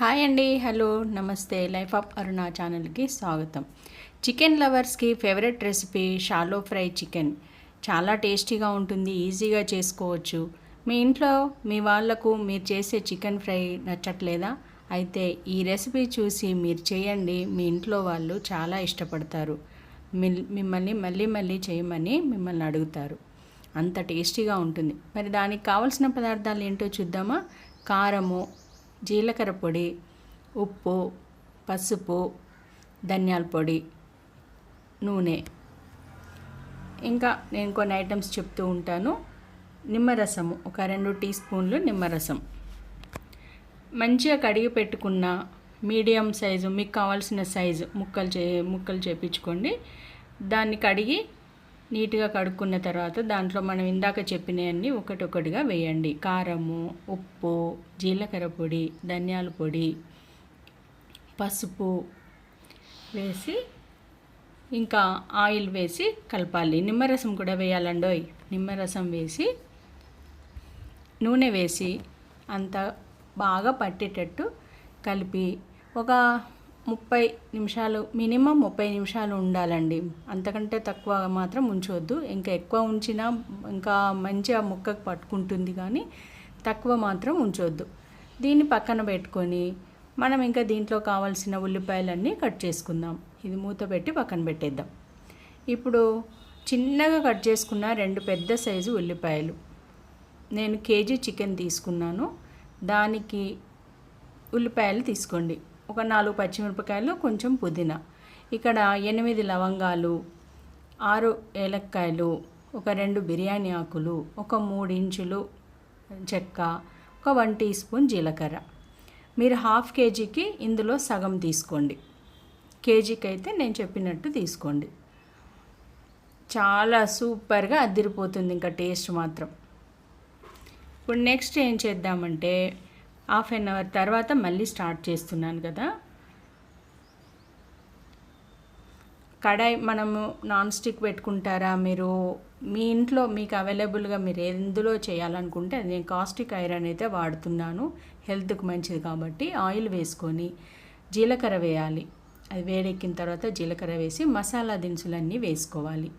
Hi అండి hello నమస్తే life of అరుణ ఛానల్కి స్వాగతం. Chicken లవర్స్కి favourite recipe shallow fry chicken చాలా టేస్టీగా ఉంటుంది. ఈజీగా చేసుకోవచ్చు. మీ ఇంట్లో మీ వాళ్ళకు మీరు చేసే చికెన్ ఫ్రై నచ్చట్లేదా? అయితే ఈ రెసిపీ చూసి మీరు చేయండి. మీ ఇంట్లో వాళ్ళు చాలా ఇష్టపడతారు. మిల్- మిమ్మల్ని మళ్ళీ మళ్ళీ చేయమని మిమ్మల్ని అడుగుతారు. అంత టేస్టీగా ఉంటుంది. మరి దానికి కావలసిన పదార్థాలు ఏంటో చూద్దామా? కారము జీలకర్ర పొడి ఉప్పు పసుపు ధనియాల పొడి నూనె. ఇంకా నేను కొన్ని ఐటమ్స్ చెప్తూ ఉంటాను. నిమ్మరసము ఒక రెండు టీ స్పూన్లు నిమ్మరసం. మంచిగా కడిగి పెట్టుకున్న మీడియం సైజు మీకు కావాల్సిన సైజు ముక్కలు చే ముక్కలు చేపించుకోండి. దాన్ని కడిగి నీట్గా కడుక్కున్న తర్వాత దాంట్లో మనం ఇందాక చెప్పినవన్నీ ఒకటొకటిగా వేయండి. కారము ఉప్పు జీలకర్ర పొడి ధనియాల పొడి పసుపు వేసి ఇంకా ఆయిల్ వేసి కలపాలి. నిమ్మరసం కూడా వేయాలండోయ్. నిమ్మరసం వేసి నూనె వేసి అంత బాగా పట్టేటట్టు కలిపి ఒక ముప్పై నిమిషాలు మినిమం ముప్పై నిమిషాలు ఉండాలండి. అంతకంటే తక్కువ మాత్రం ఉంచవద్దు ఇంకా ఎక్కువ ఉంచినా ఇంకా మంచిగా ముక్కకు పట్టుకుంటుంది కానీ తక్కువ మాత్రం ఉంచవద్దు దీన్ని పక్కన పెట్టుకొని మనం ఇంకా దీంట్లో కావాల్సిన ఉల్లిపాయలన్నీ కట్ చేసుకుందాం. ఇది మూత పెట్టి పక్కన పెట్టేద్దాం. ఇప్పుడు చిన్నగా కట్ చేసుకున్న రెండు పెద్ద సైజు ఉల్లిపాయలు. నేను కేజీ చికెన్ తీసుకున్నాను. దానికి ఉల్లిపాయలు తీసుకోండి. ఒక నాలుగు పచ్చిమిరపకాయలు కొంచెం పుదీనా. ఇక్కడ ఎనిమిది లవంగాలు ఆరు ఏలక్కాయలు ఒక రెండు బిర్యానీ ఆకులు ఒక మూడు ఇంచులు చెక్క ఒక వన్ టీ స్పూన్ జీలకర్ర. మీరు హాఫ్ కేజీకి ఇందులో సగం తీసుకోండి. కేజీకి అయితే నేను చెప్పినట్టు తీసుకోండి. చాలా సూపర్గా అదిరిపోతుంది ఇంకా టేస్ట్ మాత్రం. ఇప్పుడు నెక్స్ట్ ఏం చేద్దామంటే హాఫ్ అన్ అవర్ తర్వాత మళ్ళీ స్టార్ట్ చేస్తున్నాను కదా. కడాయి మనము నాన్ స్టిక్ పెట్టుకుంటారా మీరు? మీ ఇంట్లో మీకు అవైలబుల్గా మీరు ఎందులో చేయాలనుకుంటే అది నేను కాస్టిక్ ఐరన్ అయితే వాడుతున్నాను. హెల్త్కి మంచిది కాబట్టి ఆయిల్ వేసుకొని జీలకర్ర వేయాలి. అది వేడెక్కిన తర్వాత జీలకర్ర వేసి మసాలా దినుసులన్నీ వేసుకోవాలి.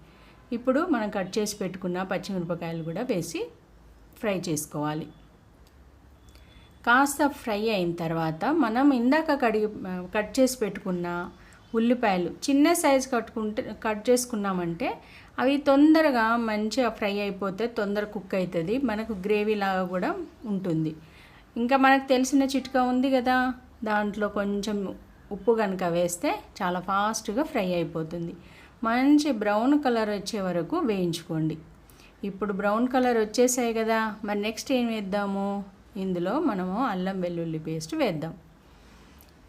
ఇప్పుడు మనం కట్ చేసి పెట్టుకున్న పచ్చిమిరపకాయలు కూడా వేసి ఫ్రై చేసుకోవాలి. కాస్త ఫ్రై అయిన తర్వాత మనం ఇందాక కడిగి కట్ చేసి పెట్టుకున్న ఉల్లిపాయలు చిన్న సైజు కట్టుకుంటే కట్ చేసుకున్నామంటే అవి తొందరగా మంచిగా ఫ్రై అయిపోతే తొందర కుక్ అవుతుంది మనకు గ్రేవీ లాగా కూడా ఉంటుంది. ఇంకా మనకు తెలిసిన చిట్కా ఉంది కదా దాంట్లో కొంచెం ఉప్పు కనుక వేస్తే చాలా ఫాస్ట్గా ఫ్రై అయిపోతుంది. మంచి బ్రౌన్ కలర్ వచ్చే వరకు వేయించుకోండి. ఇప్పుడు బ్రౌన్ కలర్ వచ్చేసాయి కదా మరి నెక్స్ట్ ఏం వేద్దాము? ఇందులో మనము అల్లం వెల్లుల్లి పేస్ట్ వేద్దాం.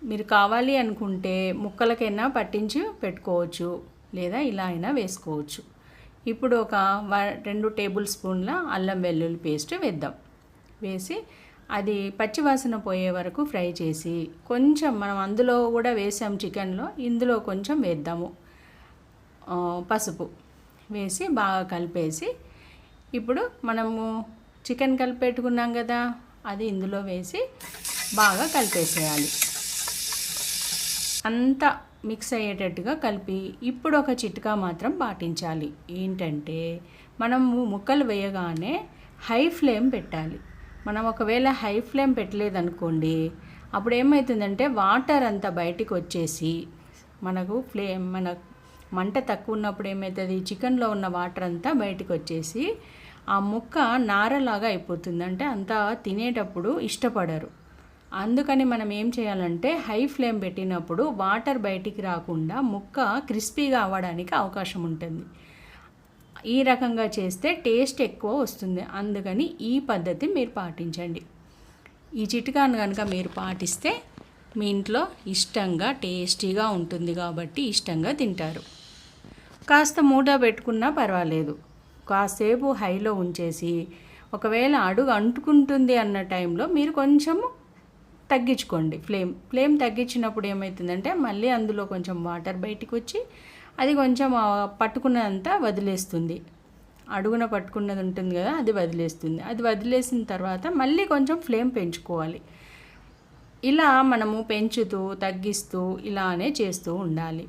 మీరు కావాలి అనుకుంటే ముక్కలకైనా పట్టించి పెట్టుకోవచ్చు లేదా ఇలా అయినా వేసుకోవచ్చు. ఇప్పుడు ఒక వ- రెండు టేబుల్ స్పూన్ల అల్లం వెల్లుల్లి పేస్ట్ వేద్దాం. వేసి అది పచ్చివాసన పోయే వరకు ఫ్రై చేసి కొంచెం మనం అందులో కూడా వేసాం చికెన్లో ఇందులో కొంచెం వేద్దాము. పసుపు వేసి బాగా కలిపేసి ఇప్పుడు మనము చికెన్ కలిపెట్టుకున్నాం కదా అది ఇందులో వేసి బాగా కలిపేసేయాలి. అంతా మిక్స్ అయ్యేటట్టుగా కలిపి ఇప్పుడు ఒక చిట్కా మాత్రం పాటించాలి. ఏంటంటే మనము ముక్కలు వేయగానే హై ఫ్లేమ్ పెట్టాలి. మనం ఒకవేళ హై ఫ్లేమ్ పెట్టలేదనుకోండి అప్పుడు ఏమవుతుందంటే వాటర్ అంతా బయటికి వచ్చేసి మనకు ఫ్లేమ్ మన మంట తక్కువ ఉన్నప్పుడు ఏమవుతుంది చికెన్లో ఉన్న వాటర్ అంతా బయటకు వచ్చేసి ఆ ముక్క నారలాగా అయిపోతుంది. అంటే అంతా తినేటప్పుడు ఇష్టపడరు. అందుకని మనం ఏం చేయాలంటే హై ఫ్లేమ్ పెట్టినప్పుడు వాటర్ బయటికి రాకుండా ముక్క క్రిస్పీగా అవ్వడానికి అవకాశం ఉంటుంది. ఈ రకంగా చేస్తే టేస్ట్ ఎక్కువ వస్తుంది. అందుకని ఈ పద్ధతి మీరు పాటించండి. ఈ చిట్కాను కనుక మీరు పాటిస్తే మీ ఇంట్లో ఇష్టంగా టేస్టీగా ఉంటుంది కాబట్టి ఇష్టంగా తింటారు. కాస్త మూట పెట్టుకున్నా పర్వాలేదు. కాసేపు హైలో ఉంచేసి ఒకవేళ అడుగు అంటుకుంటుంది అన్న టైంలో మీరు కొంచెము తగ్గించుకోండి. ఫ్లేమ్ ఫ్లేమ్ తగ్గించినప్పుడు ఏమవుతుందంటే మళ్ళీ అందులో కొంచెం వాటర్ బయటికి వచ్చి అది కొంచెం పట్టుకున్నదంతా వదిలేస్తుంది. అడుగున పట్టుకున్నది ఉంటుంది కదా అది వదిలేస్తుంది. అది వదిలేసిన తర్వాత మళ్ళీ కొంచెం ఫ్లేమ్ పెంచుకోవాలి. ఇలా మనము పెంచుతూ తగ్గిస్తూ ఇలానే చేస్తూ ఉండాలి.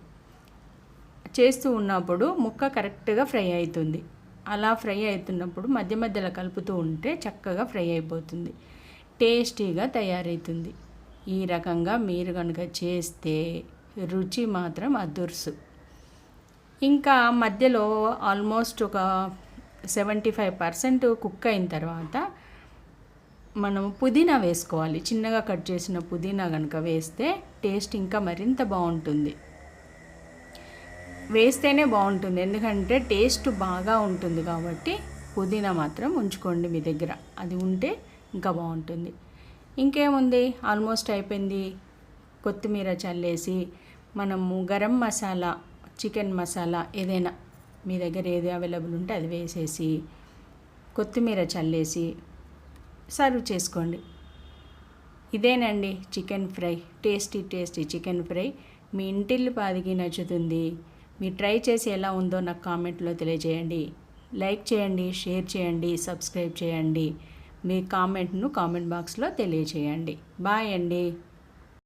చేస్తూ ఉన్నప్పుడు ముక్క కరెక్ట్గా ఫ్రై అవుతుంది. అలా ఫ్రై అవుతున్నప్పుడు మధ్య మధ్యలో కలుపుతూ ఉంటే చక్కగా ఫ్రై అయిపోతుంది. టేస్టీగా తయారవుతుంది ఈ రకంగా మీరు కనుక చేస్తే రుచి మాత్రం అదుర్సు. ఇంకా మధ్యలో ఆల్మోస్ట్ ఒక సెవెంటీ ఫైవ్ పర్సెంట్ కుక్ అయిన తర్వాత మనం పుదీనా వేసుకోవాలి. చిన్నగా కట్ చేసిన పుదీనా కనుక వేస్తే టేస్ట్ ఇంకా మరింత బాగుంటుంది. వేస్తేనే బాగుంటుంది. ఎందుకంటే టేస్ట్ బాగా ఉంటుంది కాబట్టి పుదీనా మాత్రం ఉంచుకోండి మీ దగ్గర. అది ఉంటే ఇంకా బాగుంటుంది. ఇంకేముంది? ఆల్మోస్ట్ అయిపోయింది. కొత్తిమీర చల్లేసి మనము గరం మసాలా చికెన్ మసాలా ఏదైనా మీ దగ్గర ఏది అవైలబుల్ ఉంటే అది వేసేసి కొత్తిమీర చల్లేసి సర్వ్ చేసుకోండి. ఇదేనండి chicken fry. Tasty tasty chicken fry. మీ ఇంటిల్లి పాదికి నచ్చుతుంది. మీరు ట్రై చేసి ఎలా ఉందో నాకు కామెంట్లో తెలియజేయండి. లైక్ చేయండి షేర్ చేయండి సబ్స్క్రైబ్ చేయండి. మీ కామెంట్ను కామెంట్ బాక్స్లో తెలియజేయండి. బాయ్ అండి.